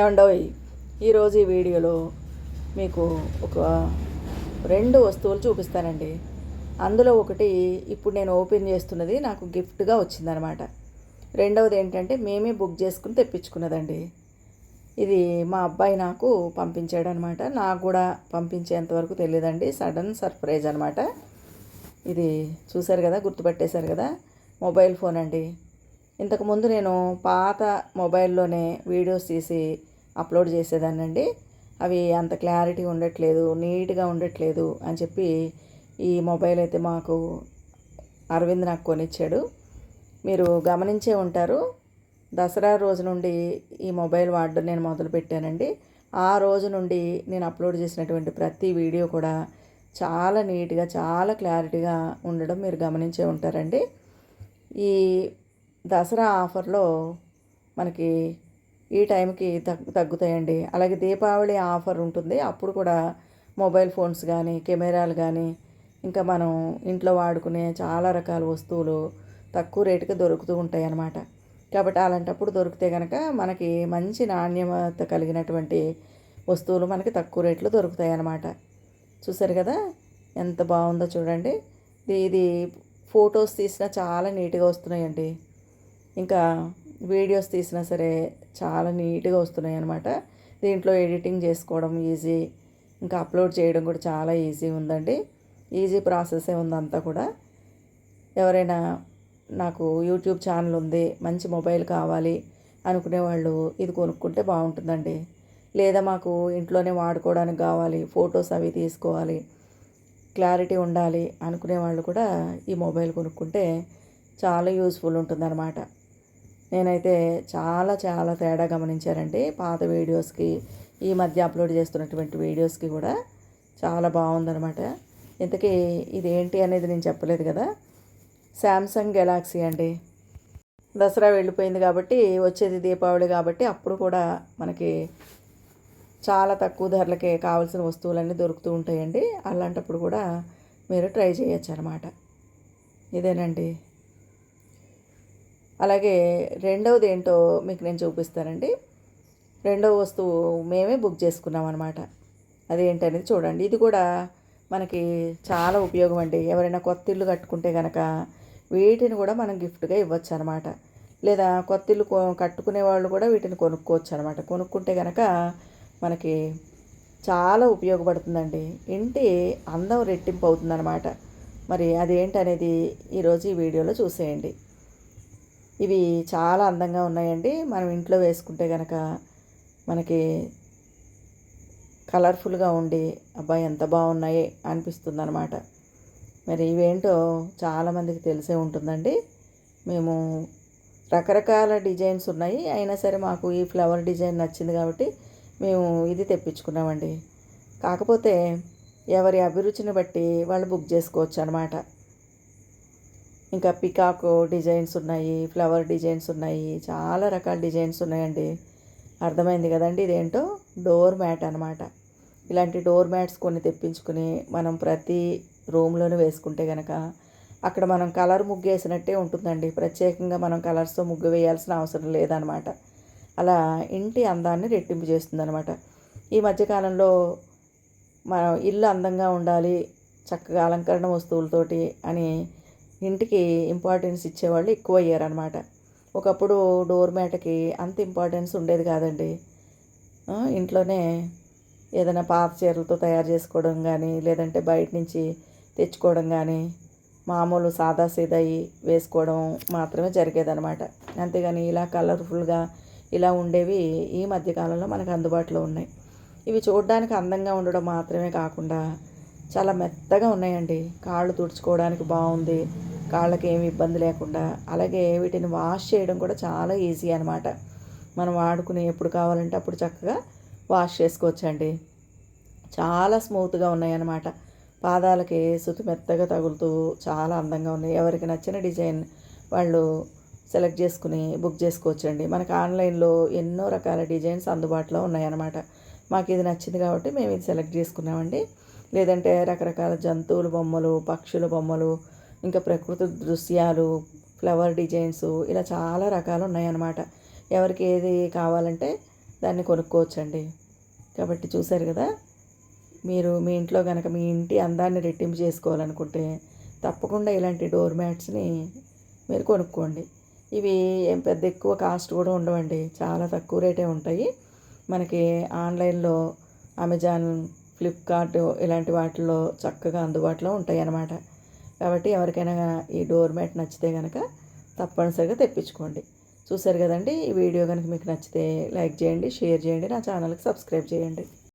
ఏమండోయ్ ఈరోజు ఈ వీడియోలో మీకు ఒక రెండు వస్తువులు చూపిస్తానండి. అందులో ఒకటి ఇప్పుడు నేను ఓపెన్ చేస్తున్నది నాకు గిఫ్ట్గా వచ్చిందనమాట. రెండవది ఏంటంటే మేమే బుక్ చేసుకుని తెప్పించుకున్నదండి. ఇది మా అబ్బాయి నాకు పంపించాడు అనమాట నాకు కూడా పంపించేంతవరకు తెలియదండి సడన్ సర్ప్రైజ్ అనమాట. ఇది చూశారు కదా గుర్తుపట్టేశారు కదా. మొబైల్ ఫోన్ అండి. ఇంతకుముందు నేను పాత మొబైల్లోనే వీడియోస్ తీసి అప్లోడ్ చేసేదానండి అవి అంత క్లారిటీ ఉండట్లేదు నీట్గా ఉండట్లేదు అని చెప్పి ఈ మొబైల్ అయితే మాకు అరవింద్ నాకు కొనిచ్చాడు. మీరు గమనించే ఉంటారు దసరా రోజు నుండి ఈ మొబైల్ వాడడం నేను మొదలుపెట్టానండి. ఆ రోజు నుండి నేను అప్లోడ్ చేసినటువంటి ప్రతి వీడియో కూడా చాలా నీట్గా చాలా క్లారిటీగా ఉండడం మీరు గమనించే ఉంటారండి. ఈ దసరా ఆఫర్లో మనకి ఈ టైంకి తగ్గు తగ్గుతాయండి. అలాగే దీపావళి ఆఫర్ ఉంటుంది. అప్పుడు కూడా మొబైల్ ఫోన్స్ కానీ కెమెరాలు కానీ ఇంకా మనం ఇంట్లో వాడుకునే చాలా రకాల వస్తువులు తక్కువ రేటుకి దొరుకుతూ ఉంటాయి అన్నమాట కాబట్టి అలాంటప్పుడు దొరికితే కనుక మనకి మంచి నాణ్యత కలిగినటువంటి వస్తువులు మనకి తక్కువ రేట్లో దొరుకుతాయి అన్నమాట చూసారు కదా? ఎంత బాగుందో చూడండి. ఇది ఇది ఫొటోస్ తీసినా చాలా నీట్గా వస్తున్నాయండి. ఇంకా వీడియోస్ తీసినా సరే చాలా నీట్గా వస్తున్నాయి అనమాట దీంట్లో ఎడిటింగ్ చేసుకోవడం ఈజీ ఇంకా అప్లోడ్ చేయడం కూడా చాలా ఈజీ ఉందండి. ఈజీ ప్రాసెసే ఉందంతా కూడా. ఎవరైనా నాకు యూట్యూబ్ ఛానల్ ఉంది మంచి మొబైల్ కావాలి అనుకునే వాళ్ళు ఇది కొనుక్కుంటే బాగుంటుందండి. లేదా మాకు ఇంట్లోనే వాడుకోవడానికి కావాలి ఫొటోస్ అవి తీసుకోవాలి క్లారిటీ ఉండాలి అనుకునే వాళ్ళు కూడా ఈ మొబైల్ కొనుక్కుంటే చాలా యూస్ఫుల్ ఉంటుందన్నమాట. నేనైతే చాలా చాలా తేడా గమనించారండి పాత వీడియోస్కి ఈ మధ్య అప్లోడ్ చేస్తున్నటువంటి వీడియోస్కి కూడా చాలా బాగుందనమాట ఇంతకీ ఇది ఏంటి అనేది నేను చెప్పలేదు కదా. శాంసంగ్ గెలాక్సీ అండి. దసరా వెళ్ళిపోయింది కాబట్టి వచ్చేది దీపావళి కాబట్టి అప్పుడు కూడా మనకి చాలా తక్కువ ధరలకే కావాల్సిన వస్తువులన్నీ దొరుకుతూ ఉంటాయండి. అలాంటప్పుడు కూడా మీరు ట్రై చేయొచ్చు అనమాట ఇదేనండి. అలాగే రెండవది ఏంటో మీకు నేను చూపిస్తానండి. రెండవ వస్తువు మేమే బుక్ చేసుకున్నాం అనమాట అదేంటనేది చూడండి. ఇది కూడా మనకి చాలా ఉపయోగం అండి. ఎవరైనా కొత్త ఇల్లు కట్టుకుంటే కనుక వీటిని కూడా మనం గిఫ్ట్గా ఇవ్వచ్చు అనమాట లేదా కొత్త ఇల్లు కట్టుకునే వాళ్ళు కూడా వీటిని కొనుక్కోవచ్చు అనమాట కొనుక్కుంటే కనుక మనకి చాలా ఉపయోగపడుతుందండి. ఇంటి అందం రెట్టింపు అవుతుందన్నమాట. మరి అదేంటనేది ఈరోజు ఈ వీడియోలో చూసేయండి. ఇవి చాలా అందంగా ఉన్నాయండి. మనం ఇంట్లో వేసుకుంటే కనుక మనకి కలర్ఫుల్గా ఉండి అబ్బాయి ఎంత బాగున్నాయి అనిపిస్తుంది అనమాట మరి ఇవేంటో చాలామందికి తెలిసే ఉంటుందండి. మేము రకరకాల డిజైన్స్ ఉన్నాయి. అయినా సరే మాకు ఈ ఫ్లవర్ డిజైన్ నచ్చింది కాబట్టి మేము ఇది తెప్పించుకున్నామండి. కాకపోతే ఎవరి అభిరుచిని బట్టి వాళ్ళు బుక్ చేసుకోవచ్చు అనమాట ఇంకా పికాక్ డిజైన్స్ ఉన్నాయి ఫ్లవర్ డిజైన్స్ ఉన్నాయి చాలా రకాల డిజైన్స్ ఉన్నాయండి. అర్థమైంది కదండి ఇదేంటో? డోర్ మ్యాట్ అనమాట ఇలాంటి డోర్ మ్యాట్స్ కొన్ని తెప్పించుకుని మనం ప్రతి రూమ్లోనే వేసుకుంటే కనుక అక్కడ మనం కలర్ ముగ్గు వేసినట్టే ఉంటుందండి. ప్రత్యేకంగా మనం కలర్స్తో ముగ్గు వేయాల్సిన అవసరం లేదనమాట అలా ఇంటి అందాన్ని రెట్టింపు చేస్తుందనమాట ఈ మధ్యకాలంలో మన ఇల్లు అందంగా ఉండాలి చక్కగా అలంకరణ వస్తువులతోటి అని ఇంటికి ఇంపార్టెన్స్ ఇచ్చేవాళ్ళు ఎక్కువ అయ్యారనమాట ఒకప్పుడు డోర్ మ్యాట్కి అంత ఇంపార్టెన్స్ ఉండేది కాదండి. ఇంట్లోనే ఏదైనా పాత చీరలతో తయారు చేసుకోవడం కానీ లేదంటే బయట నుంచి తెచ్చుకోవడం కానీ మామూలు సాదా సీదాయి వేసుకోవడం మాత్రమే జరిగేదనమాట అంతేగాని ఇలా కలర్ఫుల్గా ఇలా ఉండేవి ఈ మధ్యకాలంలో మనకు అందుబాటులో ఉన్నాయి. ఇవి చూడడానికి అందంగా ఉండడం మాత్రమే కాకుండా చాలా మెత్తగా ఉన్నాయండి. కాళ్ళు తుడుచుకోవడానికి బాగుంది. కాళ్ళకి ఏమి ఇబ్బంది లేకుండా అలాగే వీటిని వాష్ చేయడం కూడా చాలా ఈజీ అనమాట మనం వాడుకుని ఎప్పుడు కావాలంటే అప్పుడు చక్కగా వాష్ చేసుకోవచ్చండి. చాలా స్మూత్గా ఉన్నాయి అన్నమాట పాదాలకి సుతి మెత్తగా తగులుతూ చాలా అందంగా ఉన్నాయి. ఎవరికి నచ్చిన డిజైన్ వాళ్ళు సెలెక్ట్ చేసుకుని బుక్ చేసుకోవచ్చండి. మనకు ఆన్లైన్లో ఎన్నో రకాల డిజైన్స్ అందుబాటులో ఉన్నాయన్నమాట. మాకు ఇది నచ్చింది కాబట్టి మేము ఇది సెలెక్ట్ చేసుకున్నామండి. లేదంటే రకరకాల జంతువుల బొమ్మలు పక్షుల బొమ్మలు ఇంకా ప్రకృతి దృశ్యాలు ఫ్లవర్ డిజైన్స్ ఇలా చాలా రకాలు ఉన్నాయన్నమాట. ఎవరికి ఏది కావాలంటే దాన్ని కొనుక్కోవచ్చండి. కాబట్టి చూశారు కదా మీరు మీ ఇంట్లో కనుక మీ ఇంటి అందాన్ని రెట్టింపు చేసుకోవాలనుకుంటే తప్పకుండా ఇలాంటి డోర్ మ్యాట్స్ని మీరు కొనుక్కోండి. ఇవి ఏం పెద్ద ఎక్కువ కాస్ట్ కూడా ఉండవండి. చాలా తక్కువ రేటే ఉంటాయి. మనకి ఆన్లైన్లో అమెజాన్ ఫ్లిప్కార్ట్ ఇలాంటి వాటిల్లో చక్కగా అందుబాటులో ఉంటాయి అన్నమాట కాబట్టి ఎవరికైనా ఈ డోర్ మ్యాట్ నచ్చితే కనుక తప్పనిసరిగా తెప్పించుకోండి. చూసారు కదండి ఈ వీడియో కనుక మీకు నచ్చితే లైక్ చేయండి షేర్ చేయండి నా ఛానల్కి సబ్స్క్రైబ్ చేయండి.